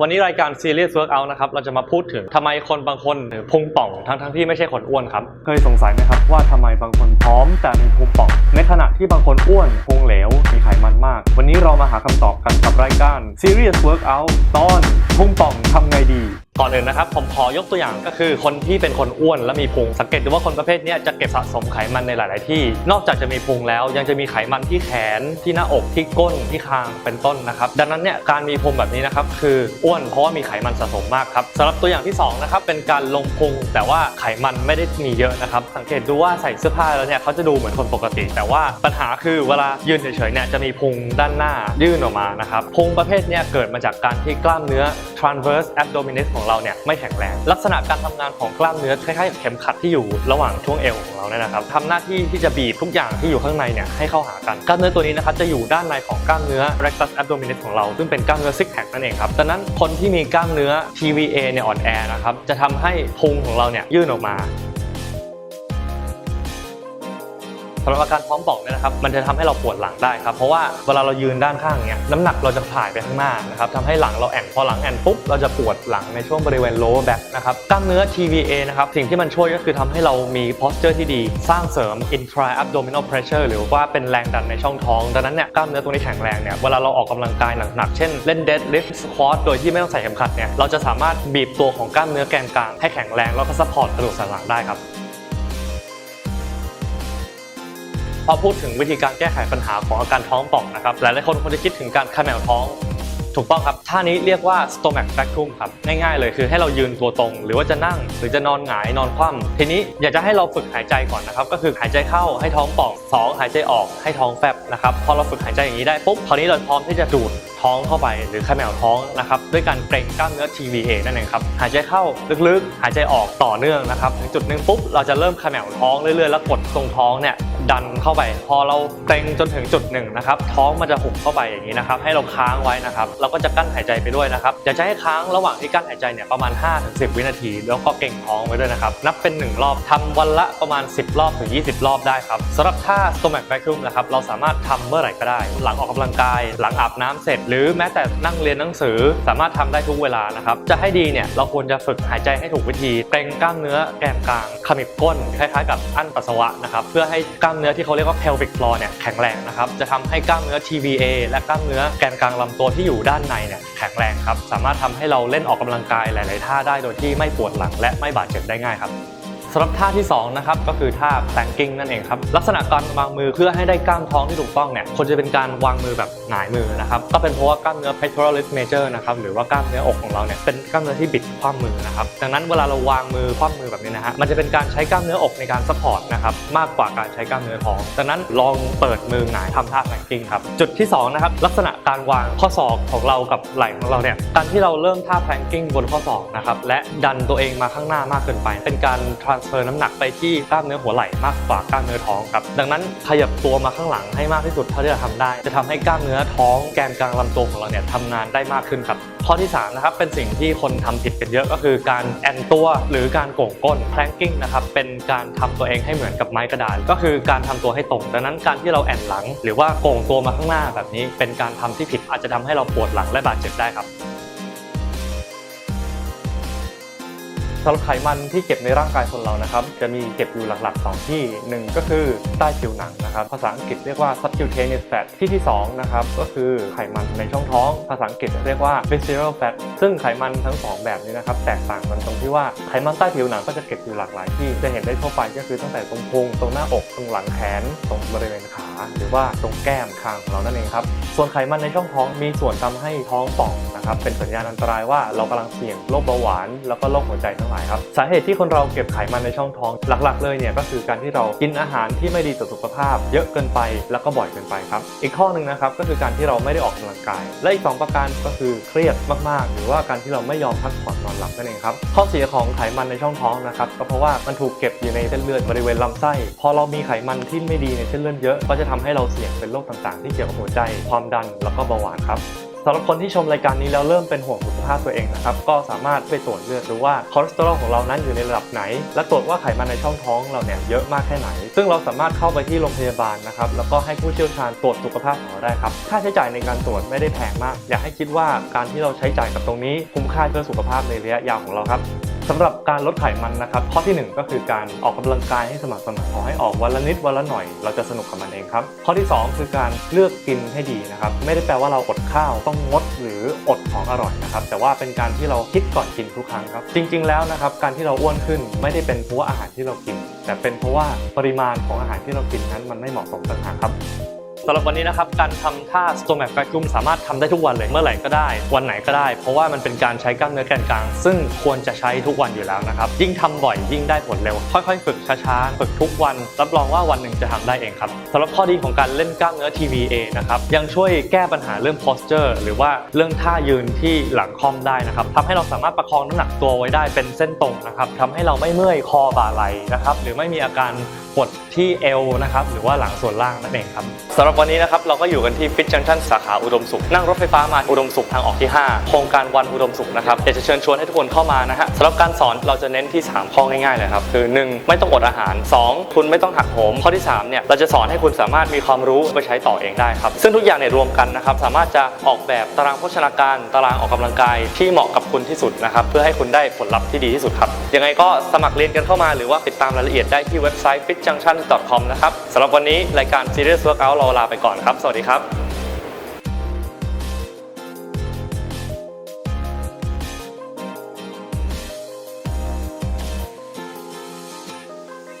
วันนี้รายการ Serious Workout นะครับ เราจะมาพูดถึงทำไมคนบางคนพุงป่องทั้งทั้งที่ไม่ใช่คนอ้วนครับ เคยสงสัยไหมครับว่าทำไมบางคนพร้อมแต่มีพุงป่อง ในขณะที่บางคนอ้วนพุงเหลว มีไขมันมาก วันนี้เรามาหาคำตอบกันกับรายการ Serious Workout ตอนพุงป่องทำไงดีก่อนอื่นนะครับผมขอยกตัวอย่างก็คือคนที่เป็นคนอ้วนและมีพุงสังเกตดูว่าคนประเภทนี้จะเก็บสะสมไขมันในหลาย ๆ ที่ นอกจากจะมีพุงแล้วยังจะมีไขมันที่แขนที่หน้าอกที่ก้นที่คางเป็นต้นนะครับ ดังนั้นเนี่ยการมีพุงแบบนี้นะครับคืออ้วนเพราะว่ามีไขมันสะสมมากครับสำหรับตัวอย่างที่สองนะครับเป็นการลงพุงแต่ว่าไขมันไม่ได้มีเยอะนะครับสังเกตดูว่าใส่เสื้อผ้าแล้วเนี่ยเขาจะดูเหมือนคนปกติ แต่ว่าปัญหาคือเวลายืนเฉย ๆ เนี่ยจะมีพุงด้านหน้ายื่นออกมานะครับพุงประเภทนี้เกิดมาจากการที่กล้ามเนื้อ transverse abdominis ของเราเนี่ยไม่แข็งแรง ลักษณะการทำงานของกล้ามเนื้อคล้ายๆกับเข็มขัดที่อยู่ระหว่างช่วงเอวของเราเนี่ยนะครับทำหน้าที่ที่จะบีบทุกอย่างที่อยู่ข้างในเนี่ยให้เข้าหากันกล้ามเนื้อตัวนี้นะครับจะอยู่ด้านในของกล้ามเนื้อ rectus abdominis ของเราซึ่งเป็นกล้ามเนื้อซิกแพคนั่นเองครับดังนั้นคนที่มีกล้ามเนื้อ TVA เนี่ยอ่อนแอนะครับจะทำให้พุงของเราเนี่ยยื่นออกมา สำหรับอาการท้องป่องเนี่ยนะครับมันจะทำให้เราปวดหลังได้ครับเพราะว่าเวลาเรายืนด้านข้างเนี่ยน้ำหนักเราจะถ่ายไปข้างหน้านะครับทำให้หลังเราแอนพอหลังแอนปุ๊บเราจะปวดหลังในช่วงบริเวณ lower back นะครับกล้ามเนื้อ TVA นะครับสิ่งที่มันช่วยก็คือทำให้เรามี posture ที่ดี สร้างเสริม intra abdominal pressure หรือว่าเป็นแรงดันในช่องท้องดังนั้นเนี่ยกล้ามเนื้อตรงนี้แข็งแรงเนี่ยเวลาเราออกกำลังกายหนักๆเช่นเล่น deadlift squat โดยที่ไม่ต้องใส่เข็มขัดเนี่ยเราจะสามารถบีบตัวของกล้ามเนื้อแกนกลางให้แข็งแรงแล้วก็ support กระดูกสันหลังได้ครับ พอพูดถึงวิธีการแก้ไขปัญหาของอาการท้องป่องนะครับหลายๆคนควรจะคิดถึงการเขมวท้องถูกต้องครับ ท่านี้เรียกว่า stomach vacuum ครับ ง่ายๆเลยคือให้เรายืนตัวตรง หรือว่าจะนั่ง หรือจะนอนหงายนอนคว่ำทีนี้อยากจะให้เราฝึกหายใจก่อนนะครับ ก็คือหายใจเข้าให้ท้องป่องสองหายใจออกให้ท้องแฟบนะครับ พอเราฝึกหายใจอย่างนี้ได้ปุ๊บ คราวนี้เราพร้อมที่จะดูดท้องเข้าไปหรือเขมวท้องนะครับด้วยการเกร็งกล้ามเนื้อ TVA นั่นเองครับหายใจเข้าลึกๆ หายใจออกต่อเนื่องนะครับถึงจุดหนึ่งปุ๊บเราจะเริ่มขมวท้องเรื่อยๆแล้วกดตรงท้องเนี่ย ดันเข้าไป พอเราเกร็งจนถึงจุดหนึ่งนะครับท้องมันจะหุบเข้าไปอย่างนี้นะครับให้เราค้างไว้นะครับเราก็จะกั้นหายใจไปด้วยนะครับอยากจะให้ค้างระหว่างที่กั้นหายใจเนี่ยประมาณ 5-10 วินาที แล้วก็เกร็งท้องไว้ด้วยนะครับนับเป็น 1 รอบทำวันละประมาณ 10 รอบถึง 20 รอบได้ครับสำหรับท่า stomach vacuum นะครับเราสามารถทำเมื่อไหร่ก็ได้ หลังออกกำลังกาย หลังอาบน้ำเสร็จ หรือแม้แต่นั่งเรียนหนังสือสามารถทำได้ทุกเวลานะครับจะให้ดีเนี่ยเราควรจะฝึกหายใจให้ถูกวิธีเกร็งกล้ามเนื้อแกนกลางขมิบก้นคล้ายๆ กับอั้นปัสสาวะนะครับเพื่อให้กล้ามามเนื้อที่เขาเรียกว่า pelvic floor เนี่ยแข็งแรงนะครับ จะทำให้กล้ามเนื้อ TVA และกล้ามเนื้อแกนกลางลำตัวที่อยู่ด้านในเนี่ยแข็งแรงครับ สามารถทำให้เราเล่นออกกำลังกายหลาย ๆ ท่าได้โดยที่ไม่ปวดหลังและไม่บาดเจ็บได้ง่ายครับ สำหรับท่าที่2นะครับก็คือท่า planking นั่นเองครับลักษณะการวางมือเพื่อให้ได้กล้ามท้องที่ถูกต้องเนี่ยควรจะเป็นการวางมือแบบหงายมือนะครับก็เป็นเพราะว่ากล้ามเนื้อ pectoralis major นะครับหรือว่ากล้ามเนื้ออกของเราเนี่ยเป็นกล้ามเนื้อที่บิดคว่ำมือนะครับดังนั้นเวลาเราวางมือคว่ำมือแบบนี้นะฮะมันจะเป็นการใช้กล้ามเนื้ออกในการ support นะครับมากกว่าการใช้กล้ามเนื้อท้องดังนั้นลองเปิดมือหงายทำท่า planking ครับจุดที่สองนะครับลักษณะการวางข้อศอกของเรากับไหล่ของเราเนี่ยการที่เราเริ่มท่า planking บนข้อศอกนะครับและดันตัวเองมาข้างหน้ามากเกินไป เป็นการ transfer น้ำหนักไปที่กล้ามเนื้อหัวไหล่มากกว่ากล้ามเนื้อท้องครับดังนั้นขยับตัวมาข้างหลังให้มากที่สุดเท่าที่จะทำได้ จะทำให้กล้ามเนื้อท้องแกนกลางลำตัวของเราเนี่ยทำงานได้มากขึ้นครับข้อที่3นะครับเป็นสิ่งที่คนทำผิดกันเยอะก็คือการแอนตัวหรือการโก่งก้น planking นะครับเป็นการทำตัวเองให้เหมือนกับไม้กระดานก็คือการทำตัวให้ตรงดังนั้นการที่เราแอนหลัง หรือว่าโก่งตัวมาข้างหน้าแบบนี้ เป็นการทำที่ผิดอาจจะทำให้เราปวดหลังและบาดเจ็บได้ครับ สำหรับไขมันที่เก็บในร่างกายคนเรานะครับ จะมีเก็บอยู่หลักๆ 2 ที่ 1 ก็คือใต้ผิวหนังนะครับ ภาษาอังกฤษเรียกว่า subcutaneous fat ที่ที่ 2 นะครับ ก็คือไขมันในช่องท้อง ภาษาอังกฤษเรียกว่า visceral fat ซึ่งไขมันทั้ง 2 แบบนี้นะครับ แตกต่างกันตรงที่ว่าไขมันใต้ผิวหนังก็จะเก็บอยู่หลากหลายที่ จะเห็นได้ทั่วไปก็คือตั้งแต่ตรงพุง ตรงหน้าอก ตรงหลังแขน ตรงบริเวณขา หรือว่าตรงแก้มคางของเรานั่นเองครับ ส่วนไขมันในช่องท้องมีส่วนทำให้ท้องป่องนะครับ เป็นสัญญาณอันตรายว่าเรากำลังเสี่ยงโรคเบาหวาน แล้วก็โรคหัวใจทั้งหลายครับ สาเหตุที่คนเราเก็บไขมันในช่องท้องหลักๆ เลยเนี่ยก็คือการที่เรากินอาหารที่ไม่ดีต่อสุขภาพ เยอะเกินไปแล้วก็บ่อยเกินไปครับ อีกข้อหนึ่งนะครับก็คือการที่เราไม่ได้ออกกำลังกาย และอีกสองประการก็คือเครียดมากๆ หรือว่าการที่เราไม่ยอมพักผ่อนนอนหลับนั่นเองครับข้อเสียของไขมันในช่องท้องนะครับก็เพราะว่ามันถูกเก็บอยู่ในเส้นเลือดบริเวณลำไส้พอเรามีไขมันที่ไม่ดีในเส้นเลือดเยอะ ก็จะทำให้เราเสี่ยงเป็นโรคต่างๆ ที่เกี่ยวกับหัวใจ ความดันแล้วก็เบาหวานครับ สำหรับคนที่ชมรายการนี้แล้วเริ่มเป็นห่วงสุขภาพตัวเองนะครับก็สามารถไปตรวจเลือดดูว่าคอเลสเตอรอลของเรานั้นอยู่ในระดับไหน และตรวจว่าไขมันในช่องท้องเราเนี่ยเยอะมากแค่ไหน ซึ่งเราสามารถเข้าไปที่โรงพยาบาลนะครับแล้วก็ให้ผู้เชี่ยวชาญตรวจสุขภาพของเราได้ครับค่าใช้จ่ายในการตรวจไม่ได้แพงมาก อยากให้คิดว่าการที่เราใช้จ่ายกับตรงนี้คุ้มค่าเพื่อสุขภาพในระยะยาวของเราครับ สำหรับการลดไขมันนะครับข้อที่หนึ่งก็คือการออกกำลังกายให้สม่ำเสมอขอให้ออกวันละนิดวันละหน่อย เราจะสนุกกับมันเองครับข้อที่สองคือการเลือกกินให้ดีนะครับไม่ได้แปลว่าเราอดข้าวต้องงดหรืออดของอร่อยนะครับแต่ว่าเป็นการที่เราคิดก่อนกินทุกครั้งครับจริง ๆ แล้วนะครับการที่เราอ้วนขึ้นไม่ได้เป็นเพราะว่าอาหารที่เรากิน แต่เป็นเพราะว่าปริมาณของอาหารที่เรากินนั้นมันไม่เหมาะสมต่างหากครับ สำหรับวันนี้นะครับการทำท่า stomach vacuum สามารถทำได้ทุกวันเลยเมื่อไหร่ก็ได้ วันไหนก็ได้ เพราะว่ามันเป็นการใช้กล้ามเนื้อแกนกลาง ซึ่งควรจะใช้ทุกวันอยู่แล้วนะครับ ยิ่งทำบ่อยยิ่งได้ผลเร็ว ค่อยๆ ฝึกช้าๆ ฝึกทุกวัน รับรองว่าวันหนึ่งจะทำได้เองครับสำหรับข้อดีของการเล่นกล้ามเนื้อ TVA นะครับยังช่วยแก้ปัญหาเรื่อง posture หรือว่าเรื่องท่ายืนที่หลังคอมได้นะครับทำให้เราสามารถประคองน้ำหนักตัวไว้ได้เป็นเส้นตรงนะครับทำให้เราไม่เมื่อยคอบ่าไหล่นะครับหรือไม่มีอาการ ปวดที่เอวนะครับหรือว่าหลังส่วนล่างนั่นเองครับสำหรับวันนี้นะครับเราก็อยู่กันที่ฟิตจังชันสาขาอุดมสุข นั่งรถไฟฟ้ามาอุดมสุขทางออกที่ 5 โครงการวันอุดมสุขนะครับอยากจะเชิญชวนให้ทุกคนเข้ามานะฮะสำหรับการสอนเราจะเน้นที่ 3 ข้อง่ายๆเลยครับคือ 1 ไม่ต้องอดอาหาร 2 คุณไม่ต้องหักโหมข้อที่3เนี่ยเราจะสอนให้คุณสามารถมีความรู้ไปใช้ต่อเองได้ครับซึ่งทุกอย่างเนี่ยรวมกันนะครับสามารถจะออกแบบตารางโภชนาการ ตารางออกกำลังกายที่เหมาะกับคุณที่สุดนะครับเพื่อให้คุณได้ผลลัพธ์ที่ดีที่สุดครับยังไงก็สมัครเรียนกันเข้ามาหรือว่าติดตามรายละเอียดได้ที่เว็บไซต์ function.com นะครับสำหรับวันนี้รายการ Serious Workout เราลาไปก่อนครับ สวัสดีครับ